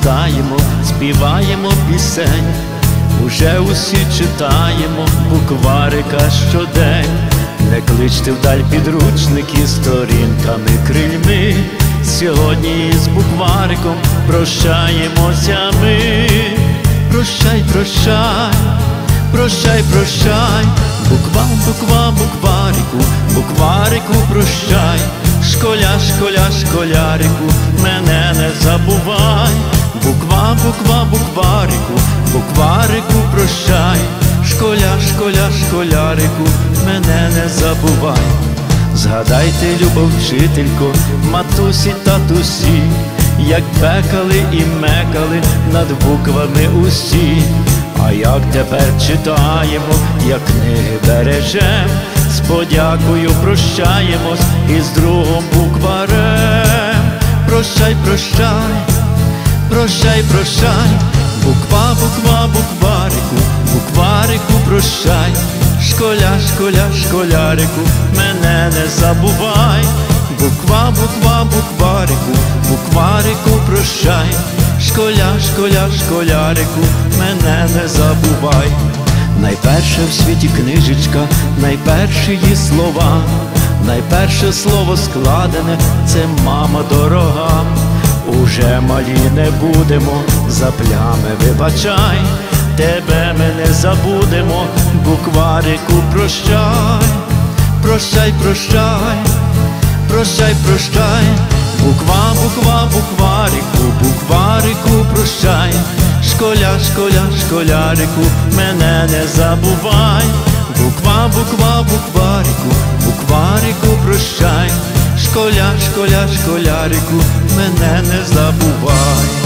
зростаємо, співаємо пісень, уже усі читаємо букварика щодень, не кличте вдаль підручники сторінками крильми. Сьогодні з буквариком прощаємося ми. Прощай, прощай, прощай, прощай, буква, буква, букварику, букварику, прощай, школя, школя, школярику, мене не забувай, буква, буква, букварику, букварику, прощай, школя, школя, школярику, мене не забувай. Згадайте, любов, вчителько, матусі, татусі, як пекали і мекали над буквами усі, а як тепер читаємо, як книги бережем, з подякою прощаємось із другом букварем. Прощай, прощай, прощай, прощай, буква, буква, букварику, букварику, прощай, школя, школя, школярику, мене не забувай, буква, буква, букварику, букварику, прощай, школя, школя, школярику, мене не забувай. Найперша в світі книжечка, найперші її слова, найперше слово складене, це мама дорога. Уже малі не будемо, за плями вибачай, тебе ми не забудемо, букварику прощай, прощай, прощай, прощай, прощай, буква, буква, букварику, букварику, прощай, школя, школя, школярику, мене не забувай, буква, буква, букварику, букварику, прощай, школя, школя, школярику, мене не забувай.